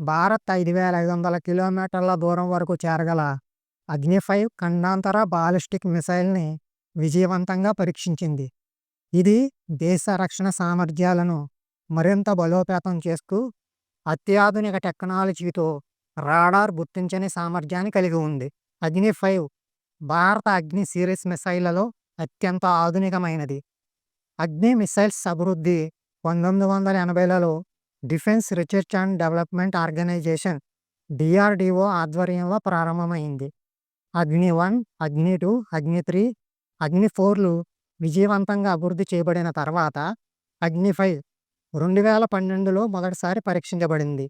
భారత్ ఐదు వేల ఐదు వందల కిలోమీటర్ల దూరం వరకు చేరగల అగ్ని ఫైవ్ ఖండాంతర బాలిస్టిక్ మిసైల్ని విజయవంతంగా పరీక్షించింది. ఇది దేశ రక్షణ సామర్థ్యాలను మరింత బలోపేతం చేస్తూ అత్యాధునిక టెక్నాలజీతో రాడార్ గుర్తించని సామర్థ్యాన్ని కలిగి ఉంది. అగ్ని ఫైవ్ భారత అగ్ని సిరీస్ మిసైళ్ళలో అత్యంత ఆధునికమైనది. అగ్ని మిసైల్స్ అభివృద్ధి పంతొమ్మిది వందల ఎనభైలలో defence research and development organisation DRDO ఆధ్వర్యంలో ప్రారంభమైంది. అగ్ని వన్ అగ్ని టూ అగ్ని త్రీ అగ్ని ఫోర్లు విజయవంతంగా అభివృద్ధి చేయబడిన తర్వాత అగ్ని ఫైవ్ రెండు వేల పన్నెండులో మొదటిసారి పరీక్షించబడింది.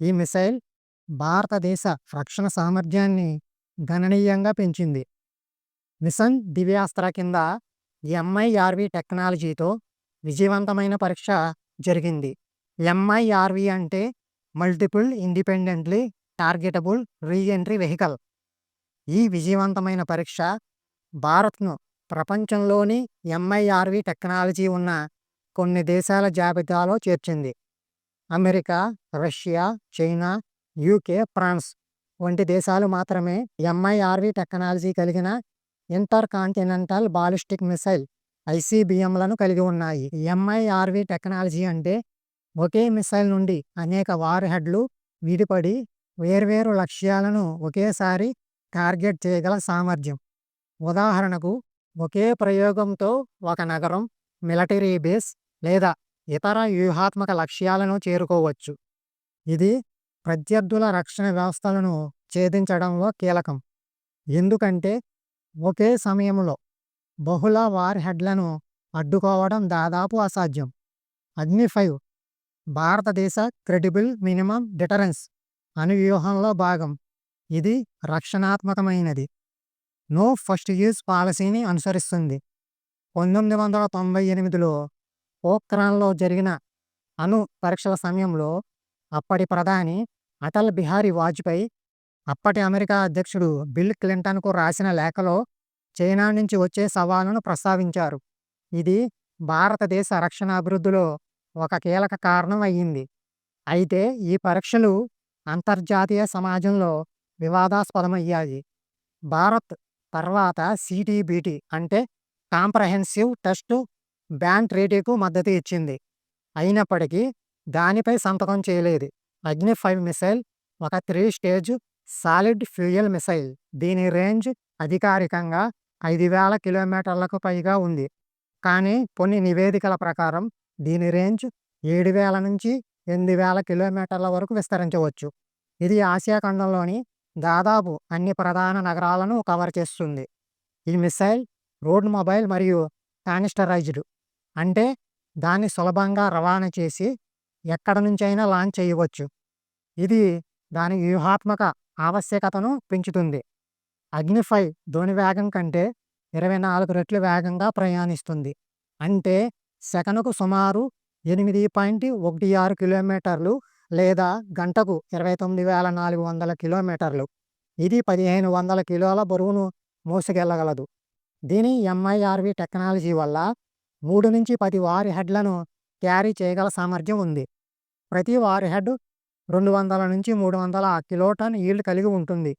ఈ మిసైల్ భారతదేశ రక్షణ సామర్థ్యాన్ని గణనీయంగా పెంచింది. మిషన్ దివ్యాస్త్ర కింద ఎంఐఆర్వి టెక్నాలజీతో విజయవంతమైన పరీక్ష జరిగింది. ఎంఐఆర్వి అంటే multiple independently targetable reentry vehicle ఈ విజయవంతమైన పరీక్ష భారత్ను ప్రపంచంలోని ఎంఐఆర్వి టెక్నాలజీ ఉన్న కొన్ని దేశాల జాబితాలో చేర్చింది. America Russia China UK France వంటి దేశాలు మాత్రమే ఎంఐఆర్వి టెక్నాలజీ కలిగిన ఇంటర్ కాంటినెంటల్ బాలిస్టిక్ మిసైల్ ఐసీబీఎంలను కలిగి ఉన్నాయి. ఎంఐఆర్వి టెక్నాలజీ అంటే ఒకే మిసైల్ నుండి అనేక వార్ హెడ్లు విడిపడి వేర్వేరు లక్ష్యాలను ఒకేసారి టార్గెట్ చేయగల సామర్థ్యం. ఉదాహరణకు ఒకే ప్రయోగంతో ఒక నగరం మిలిటరీ బేస్ లేదా ఇతర వ్యూహాత్మక లక్ష్యాలను చేరుకోవచ్చు. ఇది ప్రత్యర్థుల రక్షణ వ్యవస్థలను ఛేదించడంలో కీలకం. ఎందుకంటే ఒకే సమయంలో బహుళ వార్ హెడ్లను అడ్డుకోవడం దాదాపు అసాధ్యం. అగ్ని ఫైవ్ భారతదేశ క్రెడిబుల్ మినిమం డిటరెన్స్ అను వ్యూహంలో భాగం. ఇది రక్షణాత్మకమైనది. నో ఫస్ట్ యూజ్ పాలసీని అనుసరిస్తుంది. పంతొమ్మిది వందల తొంభై ఎనిమిదిలో పోఖ్రాన్లో జరిగిన అణు పరీక్షల సమయంలో అప్పటి ప్రధాని అటల్ బిహారీ వాజ్పేయి అప్పటి అమెరికా అధ్యక్షుడు బిల్ క్లింటన్కు రాసిన లేఖలో చైనా నుంచి వచ్చే సవాలును ప్రస్తావించారు. ఇది భారతదేశ రక్షణ అభివృద్ధిలో ఒక కీలక కారణం అయ్యింది. అయితే ఈ పరీక్షలు అంతర్జాతీయ సమాజంలో వివాదాస్పదమయ్యాయి. భారత్ తర్వాత సిటీబీటీ అంటే కాంప్రహెన్సివ్ టెస్ట్ బ్యాన్ ట్రీటీకు మద్దతు ఇచ్చింది. అయినప్పటికీ దానిపై సంతకం చేయలేదు. అగ్ని ఫైవ్ మిసైల్ ఒక three stage solid fuel missile దీని రేంజ్ అధికారికంగా ఐదు వేల కిలోమీటర్లకు పైగా ఉంది. కానీ కొన్ని నివేదికల ప్రకారం దీని రేంజ్ ఏడు వేల నుంచి ఎనిమిది వేల కిలోమీటర్ల వరకు విస్తరించవచ్చు. ఇది ఆసియా ఖండంలోని దాదాపు అన్ని ప్రధాన నగరాలను కవర్ చేస్తుంది. ఈ మిసైల్ రోడ్ మొబైల్ మరియు కానిస్టరైజ్డ్ అంటే దాన్ని సులభంగా రవాణా చేసి ఎక్కడ నుంచైనా లాంచ్ చేయవచ్చు. ఇది దాని వ్యూహాత్మక ఆవశ్యకతను పెంచుతుంది. అగ్నిఫై ధోని ధ్వని వేగం కంటే ఇరవై నాలుగు రెట్లు వేగంగా ప్రయాణిస్తుంది. అంటే సెకనుకు సుమారు ఎనిమిది పాయింట్ ఒకటి ఆరు కిలోమీటర్లు లేదా గంటకు ఇరవై తొమ్మిది వేల నాలుగు వందల కిలోమీటర్లు. ఇది పదిహేను వందల కిలోల బరువును మోసుకెళ్ళగలదు దీని ఎంఐఆర్వి టెక్నాలజీ వల్ల మూడు నుంచి పది వారి హెడ్లను క్యారీ చేయగల సామర్థ్యం ఉంది. ప్రతి వారి హెడ్ రెండు వందల నుంచి మూడు వందల కిలోటన్ ఈల్డ్ కలిగి ఉంటుంది.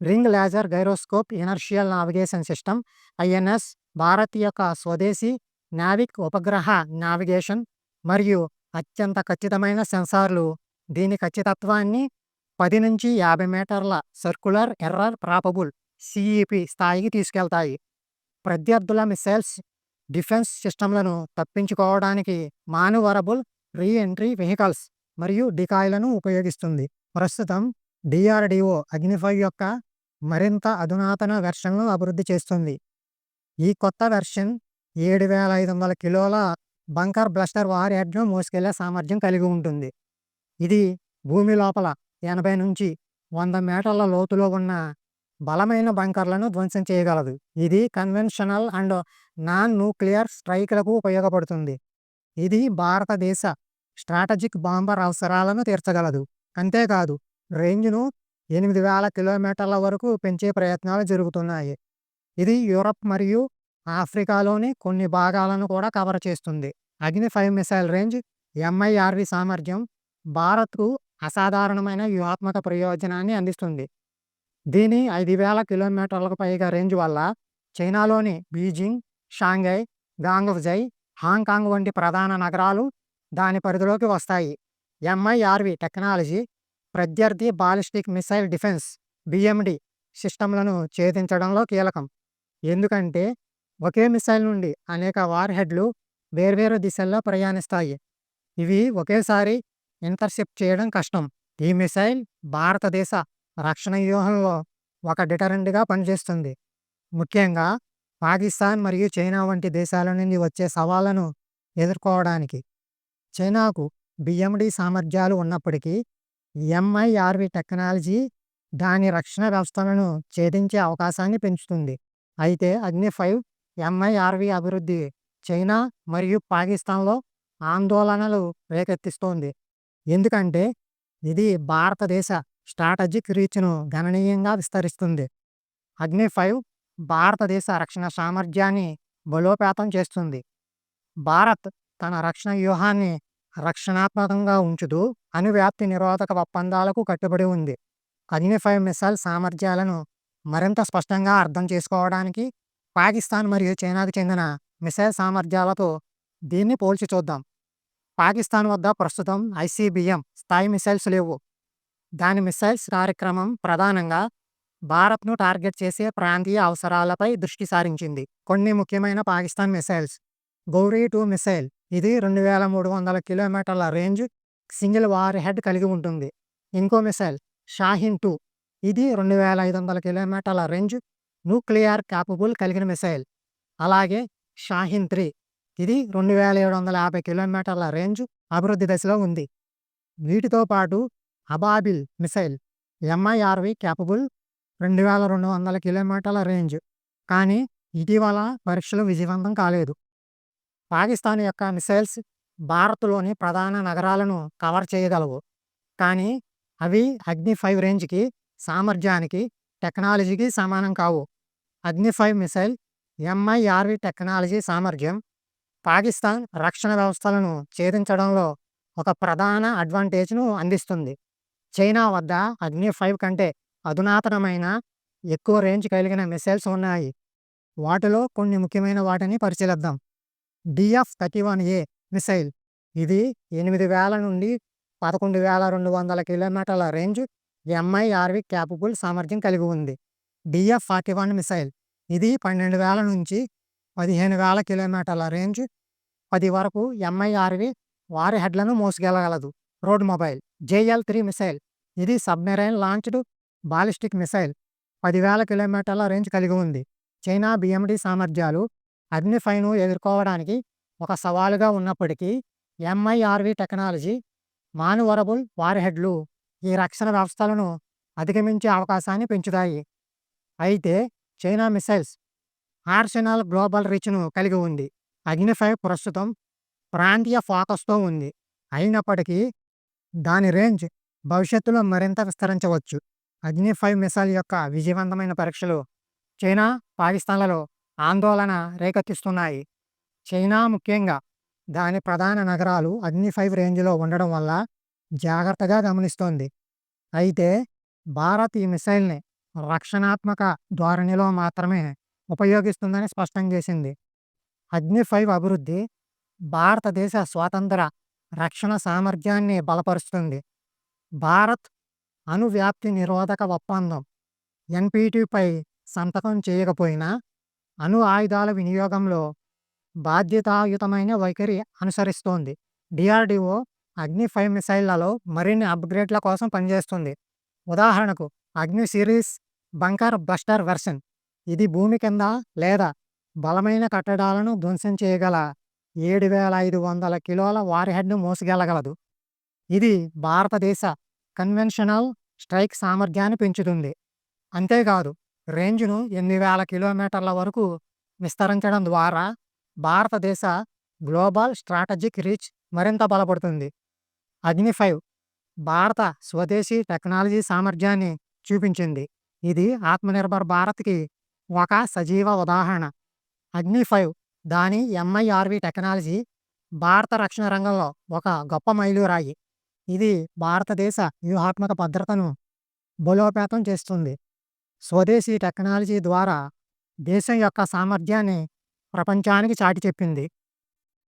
Ring laser gyroscope inertial navigation system INS Bharat యొక్క స్వదేశీ నావిక్ ఉపగ్రహ నావిగేషన్ మరియు అత్యంత ఖచ్చితమైన సెన్సార్లు. దీని ఖచ్చితత్వాన్ని పది నుంచి యాభై మీటర్ల సర్కులర్ ఎర్రర్ ప్రాపబుల్ సిఈపి స్థాయికి తీసుకెళ్తాయి. ప్రత్యర్థుల మిసైల్స్ డిఫెన్స్ సిస్టమ్లను తప్పించుకోవడానికి మానువరబుల్ రీ ఎంట్రీ వెహికల్స్ మరియు డికాయ్లను ఉపయోగిస్తుంది. ప్రస్తుతం డిఆర్డిఓ అగ్నిఫై యొక్క మరింత అధునాతన వెర్షన్ను అభివృద్ధి చేస్తుంది. ఈ కొత్త వెర్షన్ ఏడు వేల ఐదు వందల కిలోల బంకర్ బ్లస్టర్ వార్ హెడ్ను మోసుకెళ్ళే సామర్థ్యం కలిగి ఉంటుంది. ఇది భూమి లోపల ఎనభై నుంచి వంద మీటర్ల లోతులో ఉన్న బలమైన బంకర్లను ధ్వంసం చేయగలదు. ఇది కన్వెన్షనల్ అండ్ నాన్ న్యూక్లియర్ స్ట్రైక్లకు ఉపయోగపడుతుంది. ఇది భారతదేశ స్ట్రాటజిక్ బాంబర్ అవసరాలను తీర్చగలదు. అంతేకాదు రేంజ్ను ఎనిమిది వేల కిలోమీటర్ల వరకు పెంచే ప్రయత్నాలు జరుగుతున్నాయి. ఇది యూరప్ మరియు ఆఫ్రికాలోని కొన్ని భాగాలను కూడా కవర్ చేస్తుంది. అగ్ని ఫైవ్ మిసైల్ రేంజ్ ఎంఐఆర్వి సామర్థ్యం భారత్కు అసాధారణమైన వ్యూహాత్మక ప్రయోజనాన్ని అందిస్తుంది. దీని ఐదు వేల కిలోమీటర్లకు పైగా రేంజ్ వల్ల చైనాలోని బీజింగ్ షాంఘై గాంగ్జై హాంకాంగ్ వంటి ప్రధాన నగరాలు దాని పరిధిలోకి వస్తాయి. ఎంఐఆర్వి టెక్నాలజీ ప్రత్యర్థి బాలిస్టిక్ మిసైల్ డిఫెన్స్ బిఎండి సిస్టంలను ఛేదించడంలో కీలకం. ఎందుకంటే ఒకే మిసైల్ నుండి అనేక వార్ హెడ్లు వేర్వేరు దిశల్లో ప్రయాణిస్తాయి. ఇవి ఒకేసారి ఇంటర్సెప్ట్ చేయడం కష్టం. ఈ మిసైల్ భారతదేశ రక్షణ వ్యూహంలో ఒక డిటరెంట్గా పనిచేస్తుంది. ముఖ్యంగా పాకిస్తాన్ మరియు చైనా వంటి దేశాల నుండి వచ్చే సవాళ్ళను ఎదుర్కోవడానికి. చైనాకు బిఎండి సామర్థ్యాలు ఉన్నప్పటికీ ఎంఐఆర్వి టెక్నాలజీ దాని రక్షణ వ్యవస్థలను ఛేదించే అవకాశాన్ని పెంచుతుంది. అయితే అగ్ని ఫైవ్ ఎంఐఆర్వి అభివృద్ధి చైనా మరియు పాకిస్తాన్లో ఆందోళనలు రేకెత్తిస్తోంది. ఎందుకంటే ఇది భారతదేశ స్ట్రాటజిక్ రీచ్ను గణనీయంగా విస్తరిస్తుంది. అగ్ని ఫైవ్ భారతదేశ రక్షణ సామర్థ్యాన్ని బలోపేతం చేస్తుంది. భారత్ తన రక్షణ వ్యూహాన్ని రక్షణాత్మకంగా ఉంచుతూ అణువ్యాప్తి నిరోధక ఒప్పందాలకు కట్టుబడి ఉంది. అగ్ని ఫైవ్ మిసైల్ సామర్థ్యాలను మరింత స్పష్టంగా అర్థం చేసుకోవడానికి పాకిస్తాన్ మరియు చైనాకు చెందిన మిసైల్ సామర్థ్యాలతో దీన్ని పోల్చి చూద్దాం. పాకిస్తాన్ వద్ద ప్రస్తుతం ఐసీబీఎం స్థాయి మిసైల్స్ లేవు. దాని మిసైల్స్ కార్యక్రమం ప్రధానంగా భారత్ను టార్గెట్ చేసే ప్రాంతీయ అవసరాలపై దృష్టి సారించింది. కొన్ని ముఖ్యమైన Pakistan missiles. Ghauri two missile. ఇది రెండు వేల మూడు వందల కిలోమీటర్ల రేంజ్ సింగిల్ వార్ హెడ్ కలిగి ఉంటుంది. ఇంకో మిసైల్ షాహిన్ టూ. ఇది రెండు వేల ఐదు వందల కిలోమీటర్ల రేంజ్ న్యూక్లియర్ క్యాపబుల్ కలిగిన మిసైల్. అలాగే షాహిన్ త్రీ. ఇది రెండు వేల ఏడు వందల యాభై కిలోమీటర్ల రేంజ్ అభివృద్ధి దశలో ఉంది. వీటితో పాటు అబాబిల్ మిసైల్ ఎంఐఆర్వి క్యాపబుల్ రెండు వేల రెండు వందల కిలోమీటర్ల రేంజ్. కానీ ఇటీవల పరీక్షలు విజయవంతం కాలేదు. పాకిస్తాన్ యొక్క మిసైల్స్ భారత్లోని ప్రధాన నగరాలను కవర్ చేయగలవు. కానీ అవి అగ్ని ఫైవ్ రేంజ్కి సామర్థ్యానికి టెక్నాలజీకి సమానం కావు. అగ్ని ఫైవ్ మిసైల్ ఎంఐఆర్వి టెక్నాలజీ సామర్థ్యం పాకిస్తాన్ రక్షణ వ్యవస్థలను ఛేదించడంలో ఒక ప్రధాన అడ్వాంటేజ్ను అందిస్తుంది. చైనా వద్ద అగ్ని ఫైవ్ కంటే అధునాతనమైన ఎక్కువ రేంజ్ కలిగిన మిసైల్స్ ఉన్నాయి. వాటిలో కొన్ని ముఖ్యమైన వాటిని పరిశీలిద్దాం. DF thirty one A missile. ఇది ఎనిమిది వేల నుండి పదకొండు వేల రెండు వందల కిలోమీటర్ల రేంజ్ ఎంఐఆర్వి క్యాపబుల్ సామర్థ్యం కలిగి ఉంది. DF forty one missile. ఇది పన్నెండు వేల నుంచి పదిహేను వేల కిలోమీటర్ల రేంజ్. పది వరకు ఎంఐఆర్వి వారి హెడ్లను మోసుకెళ్ళగలదు road mobile. JL three missile. ఇది సబ్మెరైన్ లాంచ్డ్ బాలిస్టిక్ మిసైల్. పదివేల కిలోమీటర్ల రేంజ్ కలిగి ఉంది. చైనా బిఎండి సామర్థ్యాలు అగ్నిఫైను ఎదుర్కోవడానికి ఒక సవాలుగా ఉన్నప్పటికీ ఎంఐఆర్వి టెక్నాలజీ మానువరబుల్ వార్ హెడ్లు ఈ రక్షణ వ్యవస్థలను అధిగమించే అవకాశాన్ని పెంచుతాయి. అయితే చైనా మిసైల్స్ ఆర్సెనల్ గ్లోబల్ రీచ్ను కలిగి ఉంది. అగ్ని ఫైవ్ ప్రస్తుతం ప్రాంతీయ ఫోకస్తో ఉంది. అయినప్పటికీ దాని రేంజ్ భవిష్యత్తులో మరింత విస్తరించవచ్చు. అగ్ని ఫైవ్ మిసైల్ యొక్క విజయవంతమైన పరీక్షలు చైనా పాకిస్తాన్లలో ఆందోళన రేకెత్తిస్తున్నాయి. చైనా ముఖ్యంగా దాని ప్రధాన నగరాలు అగ్ని ఫైవ్ రేంజ్లో ఉండడం వల్ల జాగ్రత్తగా గమనిస్తోంది. అయితే భారత్ ఈ మిసైల్ని రక్షణాత్మక ధోరణిలో మాత్రమే ఉపయోగిస్తుందని స్పష్టం చేసింది. అగ్ని ఫైవ్ అభివృద్ధి భారతదేశ స్వాతంత్ర రక్షణ సామర్థ్యాన్ని బలపరుస్తుంది. భారత్ అణువ్యాప్తి నిరోధక ఒప్పందం ఎన్పిటిపై సంతకం చేయకపోయినా అణు ఆయుధాల వినియోగంలో బాధ్యతాయుతమైన వైఖరి అనుసరిస్తోంది. డిఆర్డిఓ అగ్ని ఫైవ్ మిసైళ్ళలో మరిన్ని అప్గ్రేడ్ల కోసం పనిచేస్తుంది. ఉదాహరణకు అగ్ని సిరీస్ బంకర్ బస్టర్ వెర్షన్. ఇది భూమి కింద లేదా బలమైన కట్టడాలను ధ్వంసం చేయగల ఏడు వేల ఐదు వందల కిలోల వార్హెడ్ను మోసగలగలదు. ఇది భారతదేశ కన్వెన్షనల్ స్ట్రైక్ సామర్థ్యాన్ని పెంచుతుంది. అంతేకాదు రేంజ్ను ఎనిమిది వేల కిలోమీటర్ల వరకు విస్తరించడం ద్వారా భారతదేశ గ్లోబల్ స్ట్రాటజిక్ రీచ్ మరింత బలపడుతుంది. అగ్ని ఫైవ్ భారత స్వదేశీ టెక్నాలజీ సామర్థ్యాన్ని చూపించింది. ఇది ఆత్మనిర్భర్ భారత్కి ఒక సజీవ ఉదాహరణ. అగ్ని ఫైవ్ దాని ఎంఐఆర్వి టెక్నాలజీ భారత రక్షణ రంగంలో ఒక గొప్ప మైలురాయి. ఇది భారతదేశ వ్యూహాత్మక భద్రతను బలోపేతం చేస్తుంది. స్వదేశీ టెక్నాలజీ ద్వారా దేశం యొక్క సామర్థ్యాన్ని ప్రపంచానికి చాటి చెప్పింది